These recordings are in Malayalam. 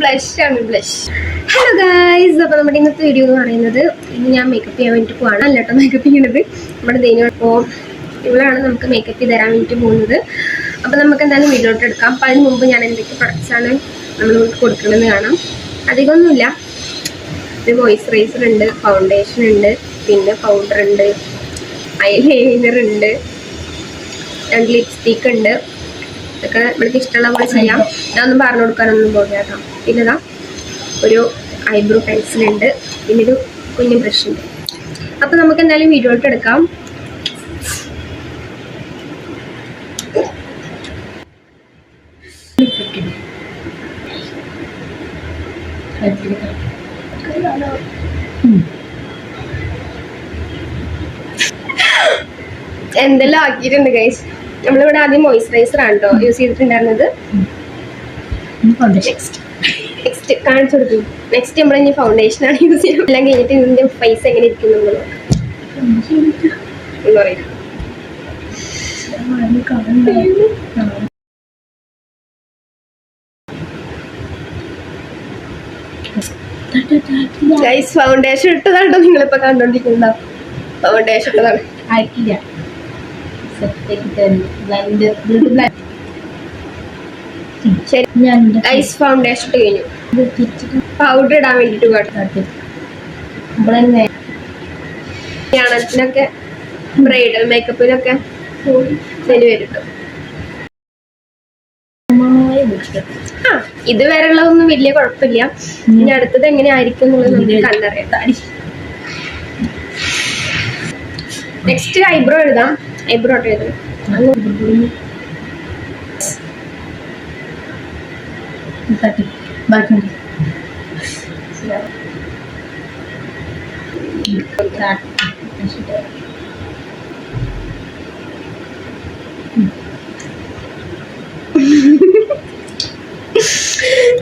ബ്ലഷ് ബ്ലഷ് ഹലോ ഗായ്സ് അപ്പോൾ നമ്മുടെ ഇന്നത്തെ വീഡിയോ എന്ന് പറയുന്നത് ഇന്ന് ഞാൻ മേക്കപ്പ് ചെയ്യാൻ വേണ്ടിയിട്ട് പോവാണ്. അല്ല കേട്ടോ മേക്കപ്പ് ചെയ്യണത്. നമ്മുടെ ദൈനം അപ്പോൾ ഇവളാണ് നമുക്ക് മേക്കപ്പ് ചെയ്ത് തരാൻ വേണ്ടിയിട്ട് പോകുന്നത്. അപ്പോൾ നമുക്ക് എന്തായാലും വീഡിയോട്ട് എടുക്കാം. അപ്പോൾ അതിന് മുമ്പ് ഞാൻ എന്തൊക്കെ പ്രൊഡക്ട്സാണ് നമ്മൾ കൊടുക്കണമെന്ന് കാണാം. അധികമൊന്നുമില്ല. ഒരു മോയ്സ്ചറൈസർ ഉണ്ട് ഫൗണ്ടേഷൻ ഉണ്ട് പിന്നെ പൗഡർ ഉണ്ട് ഐലൈനർ ഉണ്ട് രണ്ട് ലിപ്സ്റ്റിക്ക് ഉണ്ട്. ഇതൊക്കെ നമ്മൾക്ക് ഇഷ്ടമുള്ള പോലെ ചെയ്യാം. ഞാനൊന്നും പറഞ്ഞു കൊടുക്കാനൊന്നും പോകാം കേട്ടോ. പിന്നെ ഇതാ ഒരു ഐബ്രോ പെൻസിൽ ഉണ്ട് പിന്നെ ഒരു കുഞ്ഞു ബ്രഷ് ഉണ്ട് അപ്പോൾ നമുക്ക് എന്തായാലും വീഡിയോട്ട് എടുക്കാം എന്തെല്ലാം ആക്കിയിട്ടുണ്ട് ഗൈസ് നമ്മളിവിടെ ആദ്യം മോയ്സ്ചറൈസർ ആണ് കേട്ടോ യൂസ് ചെയ്തിട്ടുണ്ടായിരുന്നത് നെക്സ്റ്റ് നെക്സ്റ്റ് കാണിച്ചു കൊടുക്കും. നെക്സ്റ്റ് നമ്മൾ ഇനി ഫൗണ്ടേഷൻ ആണ് യൂസ് ചെയ്യുന്നത് എല്ലാം കഴിഞ്ഞിട്ട് ഇതിന്റെ പൈസ എങ്ങനെ ഇരിക്കും നമ്മൾ ഗൈസ് ഫൗണ്ടേഷൻ ഇട്ടതാണ്ടോ നിങ്ങളിപ്പോ കണ്ടോണ്ടിരിക്കുന്ന. ഫൗണ്ടേഷൻ ഇട്ടതാണ്. ആയിട്ടില്ല. ബ്ലൈൻഡ് ശരി. ഗൈസ് ഫൗണ്ടേഷൻ ഇട്ട് കഴിഞ്ഞു. പൗഡർ ഇടാൻ വേണ്ടിട്ട് ഇവിടെ കല്യാണത്തിനൊക്കെ ബ്രൈഡൽ മേക്കപ്പിനൊക്കെ ഇതിന് വരും. ആ ഇത് വരെയുള്ളതൊന്നും വലിയ കുഴപ്പമില്ല. ഇനി അടുത്തത് എങ്ങനെ ആയിരിക്കും എന്നുള്ളത് നമുക്ക് കണ്ടറിയാം. നെക്സ്റ്റ് ഐബ്രോ എഴുതാം. ഐബ്രോ എഴുതാം തട്ടി ബാക്കി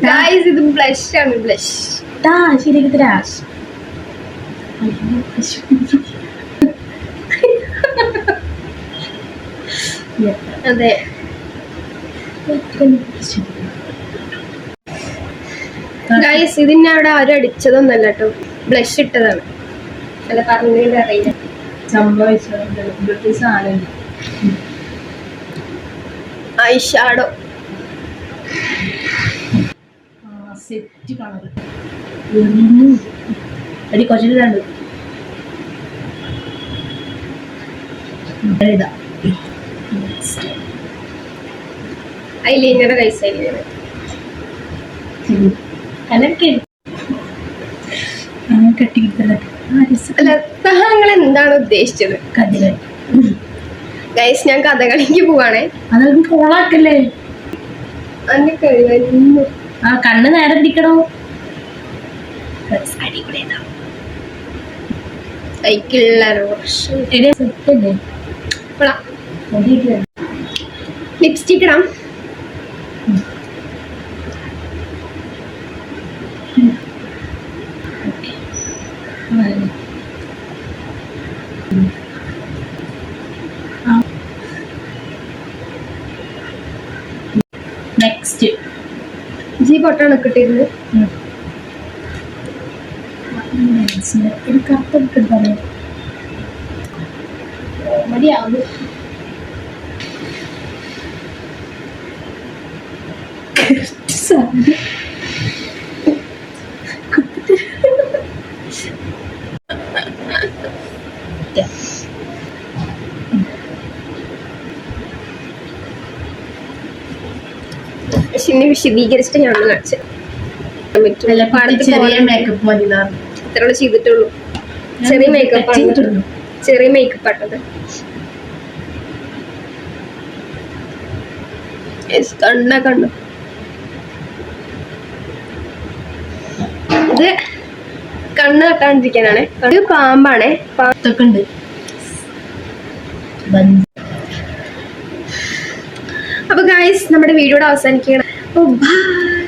ഗായ്സ് ഇത് ബ്ലഷ് ആണ് ബ്ലഷ് താ ശരിയാക്കി തരാ. അതെ. ഗായ്സ് ഇതിന്റെ അവിടെ ആരും അടിച്ചതൊന്നല്ല കേട്ടോ. ബ്ലഷ് ഇട്ടതാണ്. അല്ല പറഞ്ഞതിന്റെ അറിയില്ല. സംഭവിച്ചു ഐ ഷാഡോ സെറ്റ് കളർ അടി കുറച്ചിട്ട് രണ്ട്. ഇതാ. ഐലൈനർ കൈസ് ഐലൈനർ താങ്കൾ എന്താണ് ഉദ്ദേശിച്ചത്? കഥകളി. ഗൈസ് ഞാൻ കഥകളിക്ക് പോവാണേ. അതൊക്കെ ഫോളാക്കല്ലേ ആ കണ്ണ് നേരെ പിടിക്കണോ? ലിപ്സ്റ്റിക് ഇടാം. നെക്സ്റ്റ് ജി പൊട്ടാണ് കിട്ടിയിരുന്നത് എനിക്ക് അർത്ഥം കിട്ടാൻ മതിയാവും. ഇനി വിശദീകരിച്ചിട്ട് ഞാൻ ഒന്ന് കാണിച്ചു അല്ല പാടത്ത് ചെറിയ മേക്കപ്പ് മതി ഇത്രയോടെ ചെയ്തിട്ടുള്ളൂ. ചെറിയ മേക്കപ്പ് ചെറിയ മേക്കപ്പ് ആട്ടത് കണ്ണ കണ്ണു. ഇത് കണ്ണ് കെട്ടാണ്ടിരിക്കാനാണ്. ഇത് പാമ്പാണേ. പാത്തൊക്കെ ഉണ്ട് അപ്പൊ ഗായ്സ് നമ്മുടെ വീഡിയോടെ അവസാനിക്കുകയാണ്. അപ്പൊ ബൈ